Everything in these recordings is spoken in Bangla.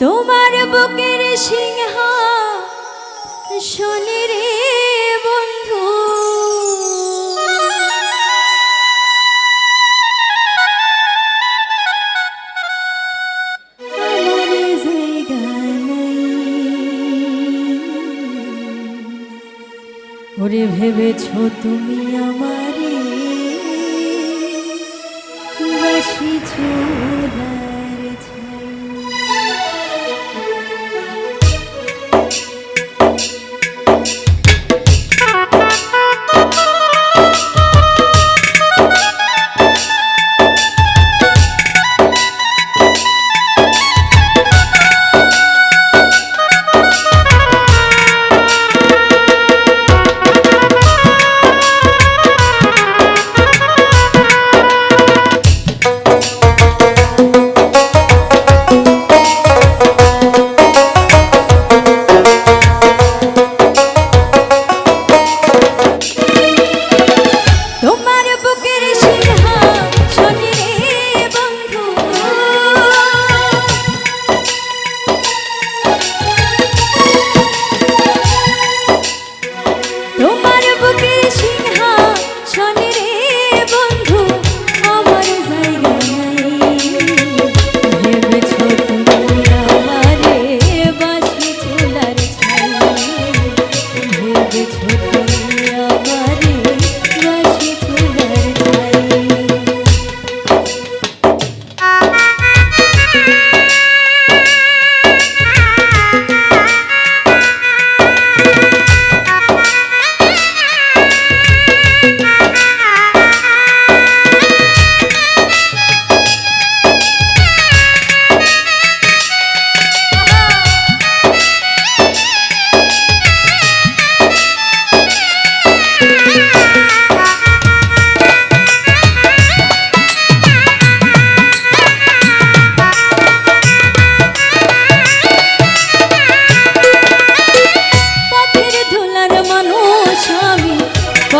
তোমার বুকের সিংহ শুনি রে বন্ধু। ওরে ভেবেছ তুমি আমারে? বসেছ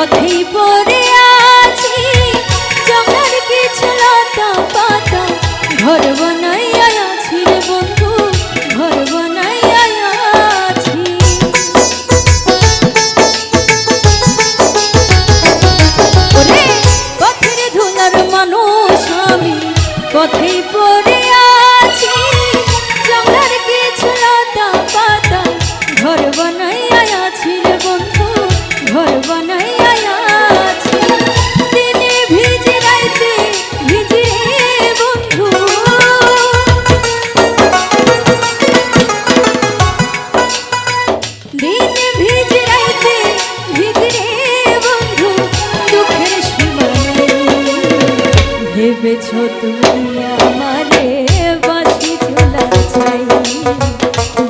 পথেই পরে ভেবেছ তুমি আমারে বাসি তোলা চাই।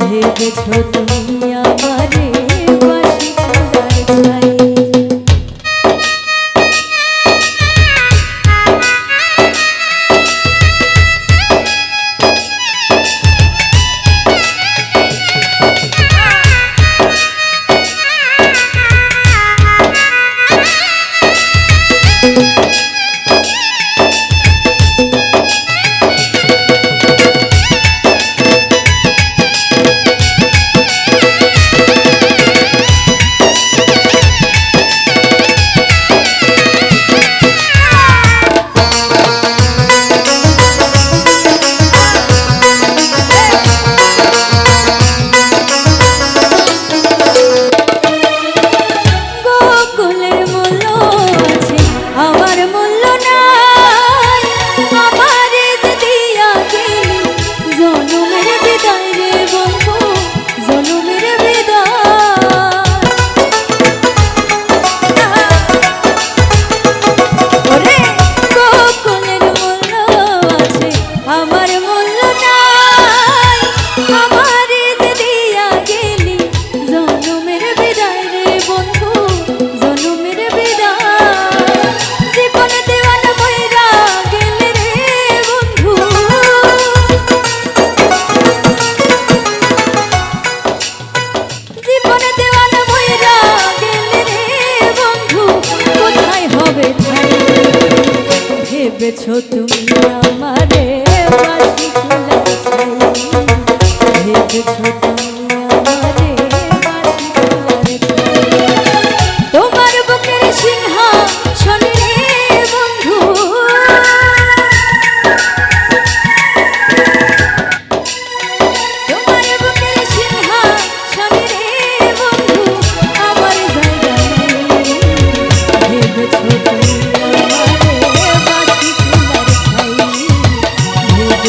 ভেবেছ তুমি আমারে ভেবেছো তুমি আমারে বাসি ভেবেছো তুমি